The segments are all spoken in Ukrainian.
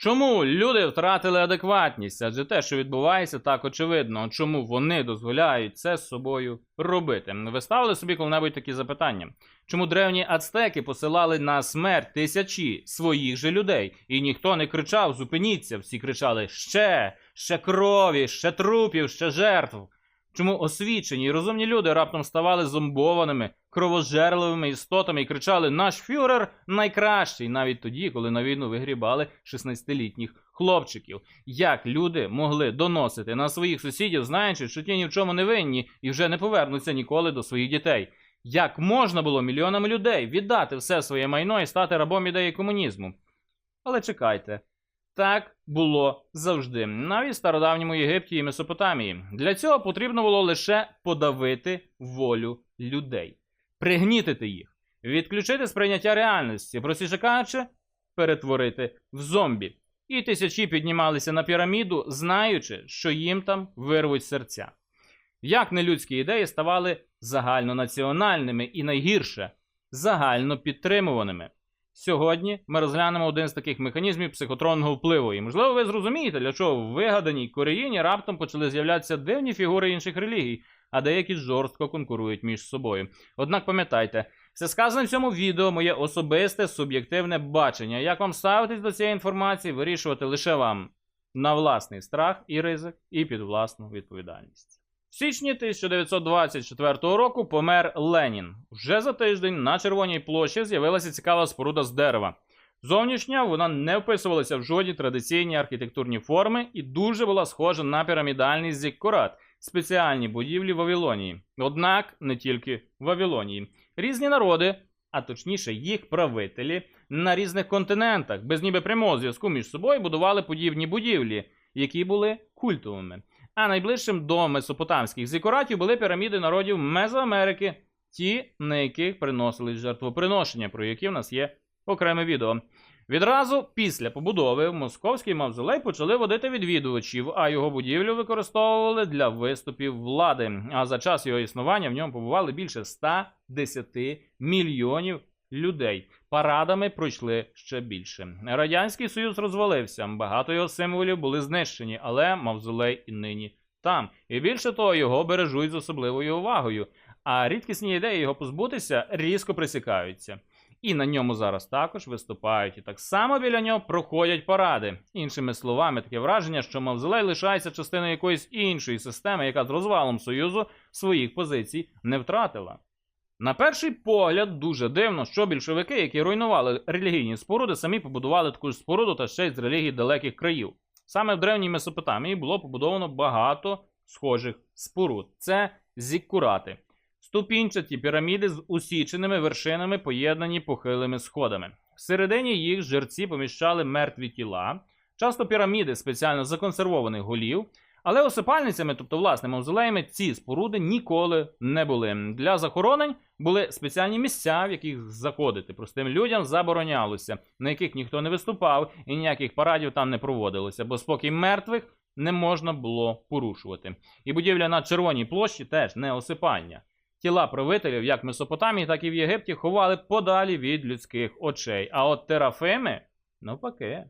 Чому люди втратили адекватність? Адже те, що відбувається, так очевидно. Чому вони дозволяють це з собою робити? Ви ставили собі коли-небудь такі запитання? Чому древні ацтеки посилали на смерть тисячі своїх же людей, і ніхто не кричав зупиніться, всі кричали ще, ще крові, ще трупів, ще жертв. Чому освічені і розумні люди раптом ставали зомбованими, кровожерливими істотами і кричали Наш фюрер найкращий, навіть тоді, коли на війну вигрібали 16-літніх хлопчиків. Як люди могли доносити на своїх сусідів, знаючи, що ті ні в чому не винні і вже не повернуться ніколи до своїх дітей? Як можна було мільйонам людей віддати все своє майно і стати рабом ідеї комунізму? Але чекайте, так було завжди, навіть в стародавньому Єгипті і Месопотамії. Для цього потрібно було лише подавити волю людей, пригнітити їх, відключити сприйняття реальності, простіше кажучи, перетворити в зомбі. І тисячі піднімалися на піраміду, знаючи, що їм там вирвуть серця. Як нелюдські ідеї ставали загальнонаціональними і найгірше загально підтримуваними. Сьогодні ми розглянемо один з таких механізмів психотронного впливу. І можливо, ви зрозумієте, для чого в вигаданій Кореїні раптом почали з'являтися дивні фігури інших релігій, а деякі жорстко конкурують між собою. Однак пам'ятайте, все сказане в цьому відео моє особисте суб'єктивне бачення. Як вам ставитись до цієї інформації, вирішувати лише вам на власний страх і ризик, і під власну відповідальність. В січні 1924 року помер Ленін. Вже за тиждень на Червоній площі з'явилася цікава споруда з дерева. Зовнішня вона не вписувалася в жодні традиційні архітектурні форми і дуже була схожа на пірамідальний зіккурат, спеціальні будівлі Вавилонії. Однак не тільки Вавилонії. Різні народи, а точніше їх правителі, на різних континентах, без ніби прямого зв'язку між собою будували подібні будівлі, які були культовими. А найближчим до месопотамських зікуратів були піраміди народів Мезоамерики, ті, на яких приносились жертвоприношення, про які в нас є окреме відео. Відразу після побудови в московський мавзолей почали водити відвідувачів, а його будівлю використовували для виступів влади. А за час його існування в ньому побували більше 110 мільйонів людей. Парадами пройшли ще більше. Радянський Союз розвалився, багато його символів були знищені, але мавзолей і нині там. І більше того, його бережуть з особливою увагою. А рідкісні ідеї його позбутися різко присікаються. І на ньому зараз також виступають, і так само біля нього проходять паради. Іншими словами, таке враження, що мавзолей лишається частиною якоїсь іншої системи, яка з розвалом Союзу своїх позицій не втратила. На перший погляд, дуже дивно, що більшовики, які руйнували релігійні споруди, самі побудували таку ж споруду та ще й з релігій далеких країв. Саме в древній Месопотамії було побудовано багато схожих споруд. Це зіккурати. Ступінчаті піраміди з усіченими вершинами, поєднані похилими сходами. Всередині їх жерці поміщали мертві тіла, часто піраміди спеціально законсервованих голів. Але осипальницями, тобто власне мавзолеями, ці споруди ніколи не були. Для захоронень були спеціальні місця, в яких заходити простим людям заборонялося, на яких ніхто не виступав і ніяких парадів там не проводилося, бо спокій мертвих не можна було порушувати. І будівля на Червоній площі теж не осипання. Тіла правителів, як в Месопотамії, так і в Єгипті, ховали подалі від людських очей. А от терафими навпаки.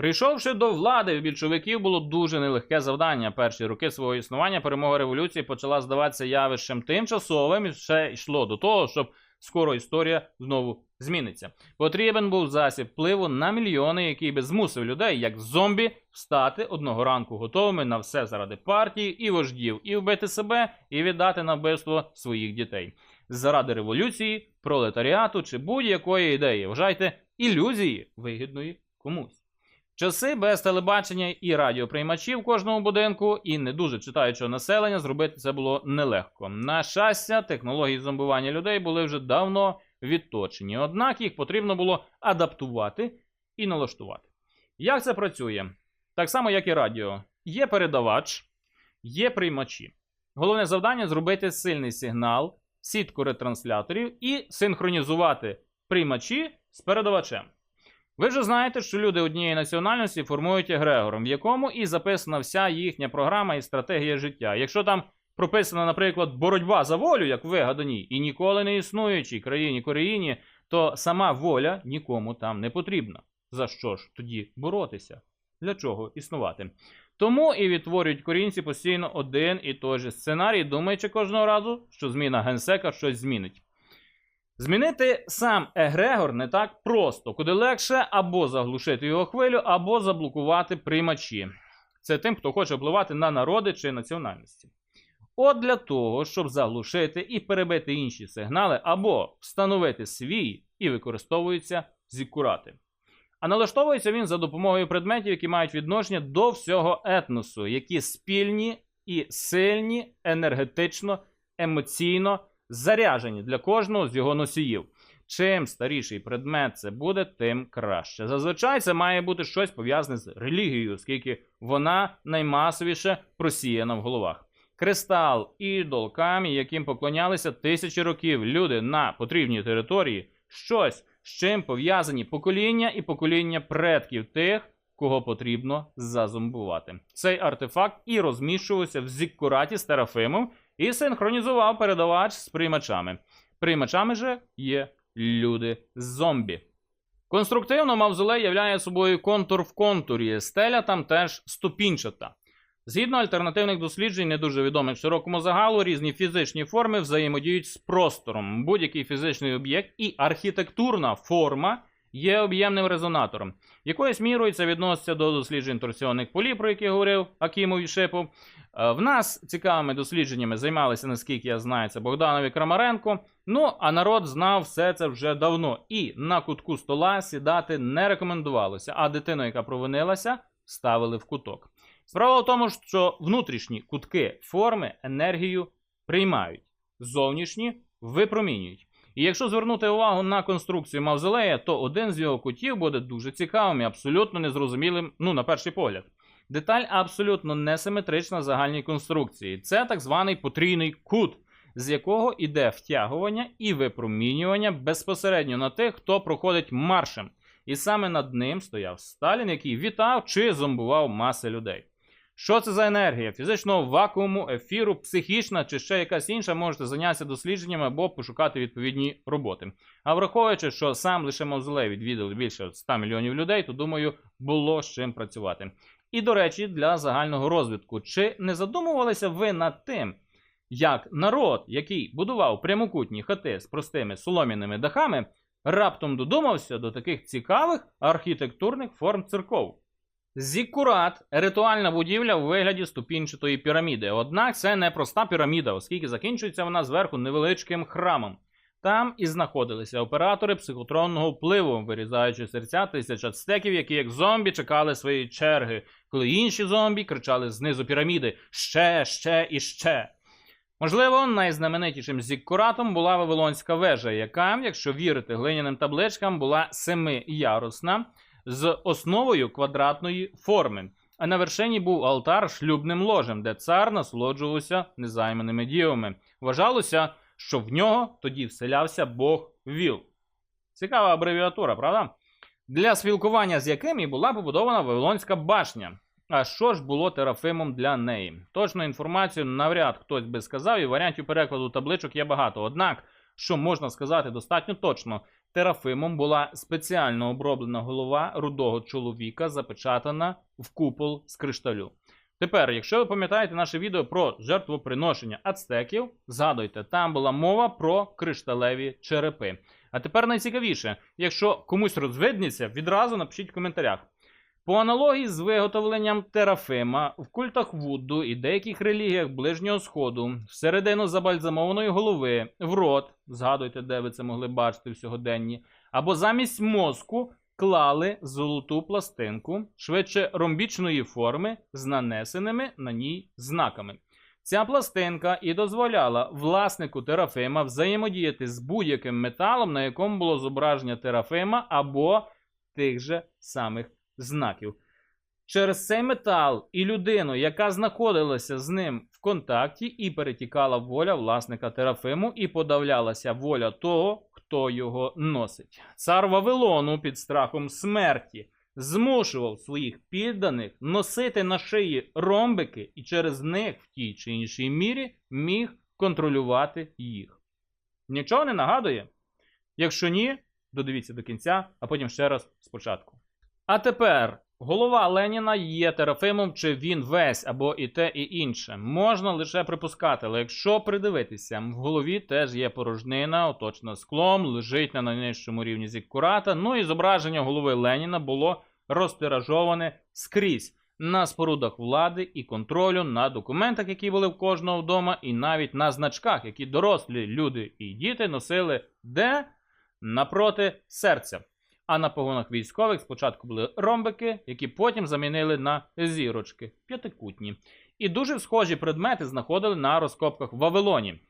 Прийшовши до влади, в більшовиків було дуже нелегке завдання. Перші роки свого існування перемога революції почала здаватися явищем тимчасовим і ще йшло до того, щоб скоро історія знову зміниться. Потрібен був засіб впливу на мільйони, який би змусив людей, як зомбі, встати одного ранку готовими на все заради партії і вождів, і вбити себе, і віддати на вбивство своїх дітей. Заради революції, пролетаріату чи будь-якої ідеї. Вважайте ілюзії вигідної комусь. Часи без телебачення і радіоприймачів в кожному будинку, і не дуже читаючого населення зробити це було нелегко. На щастя, технології зомбування людей були вже давно відточені, однак їх потрібно було адаптувати і налаштувати. Як це працює? Так само, як і радіо. Є передавач, є приймачі. Головне завдання зробити сильний сигнал, сітку ретрансляторів і синхронізувати приймачі з передавачем. Ви вже знаєте, що люди однієї національності формують егрегором, в якому і записана вся їхня програма і стратегія життя. Якщо там прописана, наприклад, боротьба за волю, як в вигаданій, і ніколи не існуючій країні Кореїні, то сама воля нікому там не потрібна. За що ж тоді боротися? Для чого існувати? Тому і відтворюють корінці постійно один і той же сценарій, думаючи кожного разу, що зміна генсека щось змінить. Змінити сам Егрегор не так просто, куди легше або заглушити його хвилю, або заблокувати приймачі. Це тим, хто хоче впливати на народи чи національності. От для того, щоб заглушити і перебити інші сигнали, або встановити свій і використовуються зіккурати. А налаштовується він за допомогою предметів, які мають відношення до всього етносу, які спільні і сильні, енергетично, емоційно заряжені для кожного з його носіїв. Чим старіший предмет це буде, тим краще. Зазвичай це має бути щось пов'язане з релігією, оскільки вона наймасовіше просіяна в головах. Кристал, ідол, камінь, яким поклонялися тисячі років люди на потрібній території, щось, з чим пов'язані покоління і покоління предків тих, кого потрібно зазомбувати. Цей артефакт і розміщувався в зіккураті з терафимом і синхронізував передавач з приймачами. Приймачами же є люди зомбі. Конструктивно мавзолей являє собою контур в контурі, стеля там теж ступінчата. Згідно альтернативних досліджень, не дуже відомих широкому загалу, різні фізичні форми взаємодіють з простором. Будь-який фізичний об'єкт і архітектурна форма є об'ємним резонатором. Якоюсь мірою це відноситься до досліджень торсіонних полів, про які говорив Акімов і Шипов. Е, В нас цікавими дослідженнями займалися, наскільки я знаю, це Богданов Крамаренко. Ну, а народ знав все це вже давно. І на кутку стола сідати не рекомендувалося, а дитину, яка провинилася, ставили в куток. Справа в тому, що внутрішні кутки форми енергію приймають, зовнішні випромінюють. І якщо звернути увагу на конструкцію мавзолея, то один з його кутів буде дуже цікавим і абсолютно незрозумілим, ну, на перший погляд. Деталь абсолютно несиметрична загальній конструкції. Це так званий потрійний кут, з якого йде втягування і випромінювання безпосередньо на тих, хто проходить маршем. І саме над ним стояв Сталін, який вітав чи зомбував маси людей. Що це за енергія? Фізичного вакууму, ефіру, психічна чи ще якась інша, можете зайнятися дослідженнями або пошукати відповідні роботи. А враховуючи, що сам лише мавзолей відвідали більше 100 мільйонів людей, то думаю, було з чим працювати. І до речі, для загального розвитку, чи не задумувалися ви над тим, як народ, який будував прямокутні хати з простими солом'яними дахами, раптом додумався до таких цікавих архітектурних форм церков? Зіккурат ритуальна будівля у вигляді ступінчатої піраміди. Однак це не проста піраміда, оскільки закінчується вона зверху невеличким храмом. Там і знаходилися оператори психотронного впливу, вирізаючи серця тисяч ацтеків, які як зомбі чекали своєї черги, коли інші зомбі кричали знизу піраміди ще, ще і ще. Можливо, найзнаменитішим зіккуратом була Вавилонська вежа, яка, якщо вірити глиняним табличкам, була семиярусна з основою квадратної форми. А на вершині був алтар шлюбним ложем, де цар насолоджувався незайманими дівами. Вважалося, що в нього тоді вселявся Бог Віл. Цікава абревіатура, правда? Для спілкування з яким і була побудована Вавилонська башня. А що ж було терафимом для неї? Точну інформацію навряд хтось би сказав, і варіантів перекладу табличок є багато. Однак, що можна сказати достатньо точно, терафимом була спеціально оброблена голова рудого чоловіка, запечатана в купол з кришталю. Тепер, якщо ви пам'ятаєте наше відео про жертвоприношення ацтеків, згадуйте, там була мова про кришталеві черепи. А тепер найцікавіше, якщо комусь розвидніться, відразу напишіть в коментарях. По аналогії з виготовленням терафима в культах Вудду і деяких релігіях Ближнього Сходу, всередину забальзамованої голови, в рот, згадуйте, де ви це могли бачити в сьогоденні, або замість мозку клали золоту пластинку, швидше ромбічної форми з нанесеними на ній знаками. Ця пластинка і дозволяла власнику терафима взаємодіяти з будь-яким металом, на якому було зображення терафима або тих же самих знаків. Через цей метал і людину, яка знаходилася з ним в контакті, і перетікала воля власника терафиму, і подавлялася воля того, хто його носить. Цар Вавилону під страхом смерті змушував своїх підданих носити на шиї ромбики, і через них в тій чи іншій мірі міг контролювати їх. Нічого не нагадує? Якщо ні, додивіться до кінця, а потім ще раз спочатку. А тепер голова Леніна є терафимом, чи він весь або і те, і інше. Можна лише припускати, але якщо придивитися, в голові теж є порожнина, оточена склом, лежить на найнижчому рівні зіккурата. Ну і зображення голови Леніна було розтиражоване скрізь. На спорудах влади і контролю, на документах, які були в кожного вдома, і навіть на значках, які дорослі люди і діти носили де напроти серця. А на погонах військових спочатку були ромбики, які потім замінили на зірочки п'ятикутні. І дуже схожі предмети знаходили на розкопках в Вавилоні.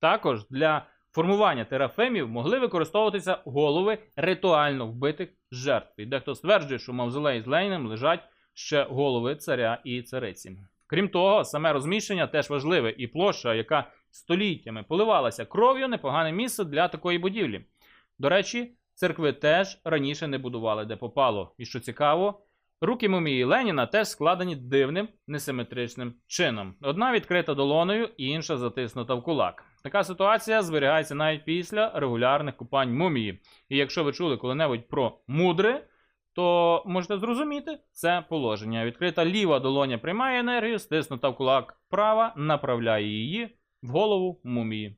Також для формування терафимів могли використовуватися голови ритуально вбитих жертв. І дехто стверджує, що в мавзолеї з Леніним лежать ще голови царя і цариці. Крім того, саме розміщення теж важливе, і площа, яка століттями поливалася кров'ю, непогане місце для такої будівлі. До речі, церкви теж раніше не будували, де попало. І що цікаво, руки мумії Леніна теж складені дивним несиметричним чином. Одна відкрита долоною, інша затиснута в кулак. Така ситуація зберігається навіть після регулярних купань мумії. І якщо ви чули коли-небудь про мудри, то можете зрозуміти це положення. Відкрита ліва долоня приймає енергію, стиснута в кулак права направляє її в голову мумії.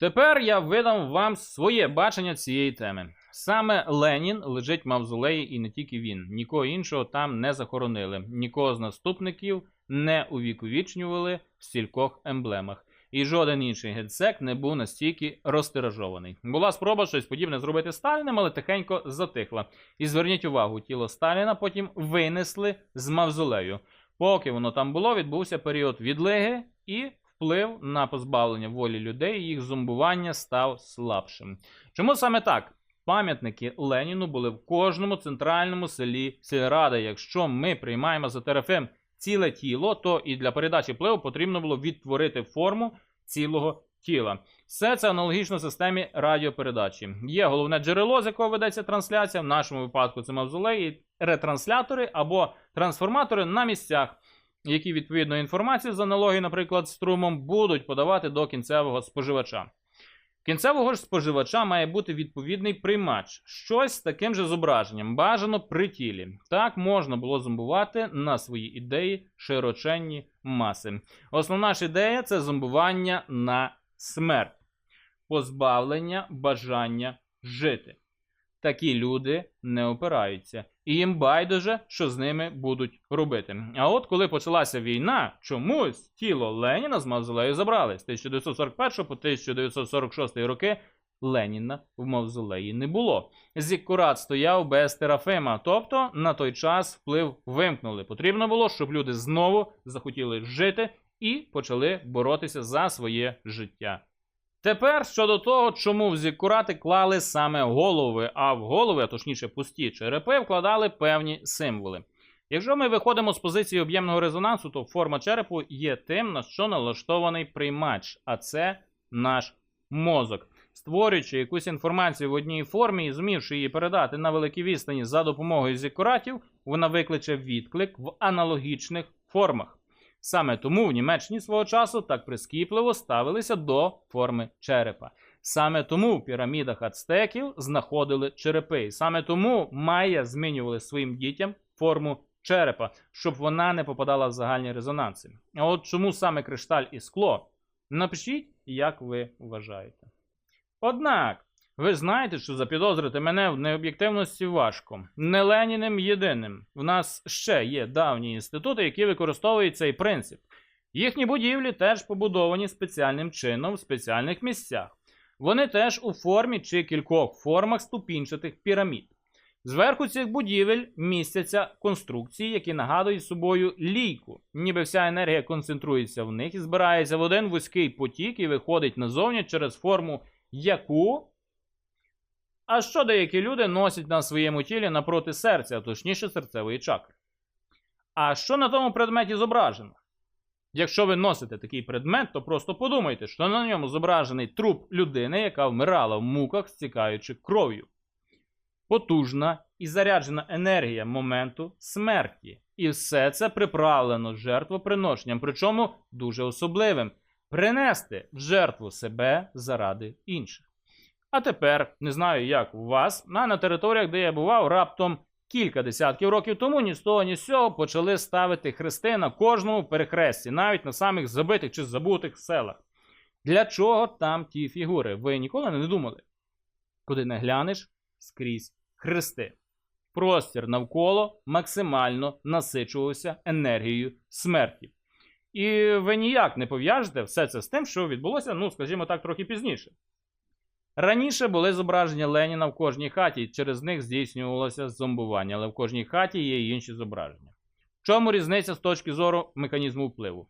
Тепер я видам вам своє бачення цієї теми. Саме Ленін лежить в мавзолеї, і не тільки він. Нікого іншого там не захоронили, нікого з наступників не увіковічнювали в стількох емблемах. І жоден інший генсек не був настільки розтиражований. Була спроба щось подібне зробити Сталіним, але тихенько затихла. І зверніть увагу, тіло Сталіна потім винесли з мавзолею. Поки воно там було, відбувся період відлиги і вплив на позбавлення волі людей, їх зомбування став слабшим. Чому саме так? Пам'ятники Леніну були в кожному центральному селі сільради. Якщо ми приймаємо за терафим ціле тіло, то і для передачі впливу потрібно було відтворити форму цілого тіла. Все це аналогічно системі радіопередачі. Є головне джерело, з якого ведеться трансляція. В нашому випадку це мавзолеї, ретранслятори або трансформатори на місцях, які відповідну інформацію з аналогії, наприклад, струмом, будуть подавати до кінцевого споживача. Кінцевого ж споживача має бути відповідний приймач, щось з таким же зображенням, бажано при тілі. Так можна було зомбувати на свої ідеї широченні маси. Основна ж ідея це зомбування на смерть, позбавлення бажання жити. Такі люди не опираються, і їм байдуже, що з ними будуть робити. А от коли почалася війна, чомусь тіло Леніна з мавзолею забрали з 1941 по 1946 роки. Леніна в мавзолеї не було. Зіккурат стояв без терафима, тобто на той час вплив вимкнули. Потрібно було, щоб люди знову захотіли жити і почали боротися за своє життя. Тепер щодо того, чому в зіккурати клали саме голови, а в голови, а точніше пусті черепи, вкладали певні символи. Якщо ми виходимо з позиції об'ємного резонансу, то форма черепу є тим, на що налаштований приймач, а це наш мозок. Створюючи якусь інформацію в одній формі і зумівши її передати на великій відстані за допомогою зіккуратів, вона викличе відклик в аналогічних формах. Саме тому в Німеччині свого часу так прискіпливо ставилися до форми черепа. Саме тому в пірамідах ацтеків знаходили черепи. І Саме тому майя змінювали своїм дітям форму черепа, щоб вона не попадала в загальні резонанси. А от чому саме кришталь і скло? Напишіть, як ви вважаєте. Однак, ви знаєте, що запідозрити мене в необ'єктивності важко. Не Леніним єдиним. В нас ще є давні інститути, які використовують цей принцип. Їхні будівлі теж побудовані спеціальним чином в спеціальних місцях. Вони теж у формі чи кількох формах ступінчатих пірамід. Зверху цих будівель містяться конструкції, які нагадують собою лійку, ніби вся енергія концентрується в них і збирається в один вузький потік і виходить назовні через форму яку. А що деякі люди носять на своєму тілі напроти серця, точніше серцевої чакри? А що на тому предметі зображено? Якщо ви носите такий предмет, то просто подумайте, що на ньому зображений труп людини, яка вмирала в муках, стікаючи кров'ю. Потужна і заряджена енергія моменту смерті. І все це приправлено жертвоприношенням, причому дуже особливим принести в жертву себе заради інших. А тепер не знаю, як у вас, а на територіях, де я бував, раптом кілька десятків років тому ні з того, ні з цього почали ставити хрести на кожному перехресті, навіть на самих забитих чи забутих селах. Для чого там ті фігури? Ви ніколи не думали? Куди не глянеш, скрізь хрести. Простір навколо максимально насичувався енергією смерті. І ви ніяк не пов'яжете все це з тим, що відбулося, ну, скажімо так, трохи пізніше. Раніше були зображення Леніна в кожній хаті, і через них здійснювалося зомбування, але в кожній хаті є й інші зображення. В чому різниця з точки зору механізму впливу?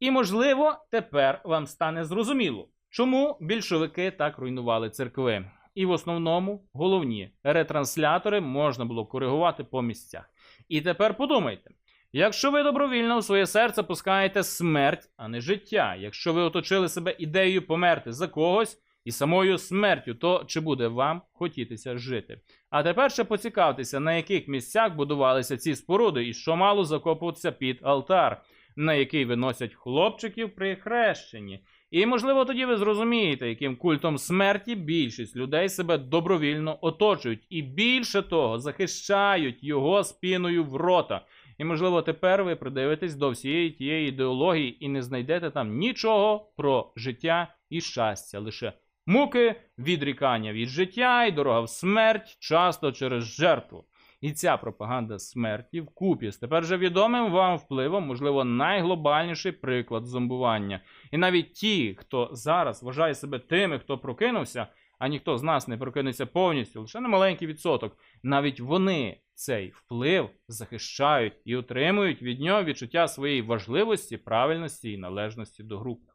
І, можливо, тепер вам стане зрозуміло, чому більшовики так руйнували церкви. І в основному головні ретранслятори можна було коригувати по місцях. І тепер подумайте: якщо ви добровільно у своє серце пускаєте смерть, а не життя, якщо ви оточили себе ідеєю померти за когось і самою смертю, то чи буде вам хотітися жити? А тепер ще поцікавтеся, на яких місцях будувалися ці споруди і що мало закопуватися під алтар, на який виносять хлопчиків при хрещенні. І, можливо, тоді ви зрозумієте, яким культом смерті більшість людей себе добровільно оточують, і більше того, захищають його спіною в рота. І, можливо, тепер ви придивитесь до всієї тієї ідеології і не знайдете там нічого про життя і щастя, лише муки, відрікання від життя і дорога в смерть, часто через жертву. І ця пропаганда смерті вкупі з тепер же відомим вам впливом, можливо, найглобальніший приклад зомбування. І навіть ті, хто зараз вважає себе тими, хто прокинувся, а ніхто з нас не прокинеться повністю, лише на маленький відсоток, навіть вони цей вплив захищають і отримують від нього відчуття своєї важливості, правильності і належності до групи.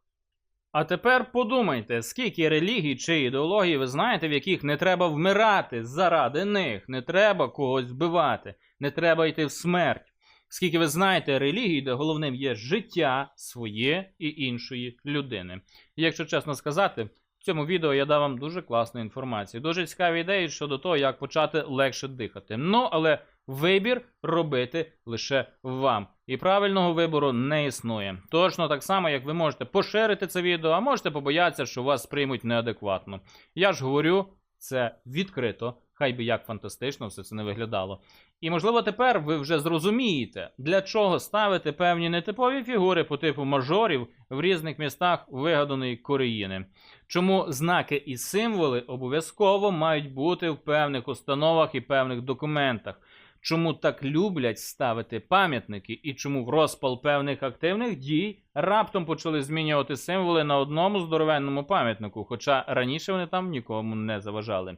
А тепер подумайте, скільки релігій чи ідеологій ви знаєте, в яких не треба вмирати заради них, не треба когось вбивати, не треба йти в смерть. Скільки ви знаєте релігій, де головним є життя своє і іншої людини. Якщо чесно сказати, в цьому відео я дав вам дуже класну інформацію, дуже цікаві ідеї щодо того, як почати легше дихати. Ну, але вибір робити лише вам. І правильного вибору не існує. Точно так само, як ви можете поширити це відео, а можете побоятися, що вас сприймуть неадекватно. Я ж говорю це відкрито, хай би як фантастично все це не виглядало. І можливо тепер ви вже зрозумієте, для чого ставити певні нетипові фігури по типу мажорів в різних містах вигаданої Кореїни. Чому знаки і символи обов'язково мають бути в певних установах і певних документах. Чому так люблять ставити пам'ятники, і чому в розпал певних активних дій раптом почали змінювати символи на одному здоровенному пам'ятнику, хоча раніше вони там нікому не заважали.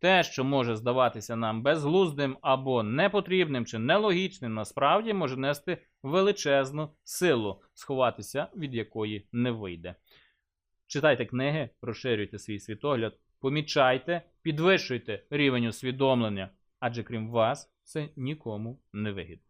Те, що може здаватися нам безглуздим або непотрібним чи нелогічним, насправді може нести величезну силу, сховатися від якої не вийде. Читайте книги, розширюйте свій світогляд, помічайте, підвищуйте рівень усвідомлення, адже крім вас це нікому не вигідно.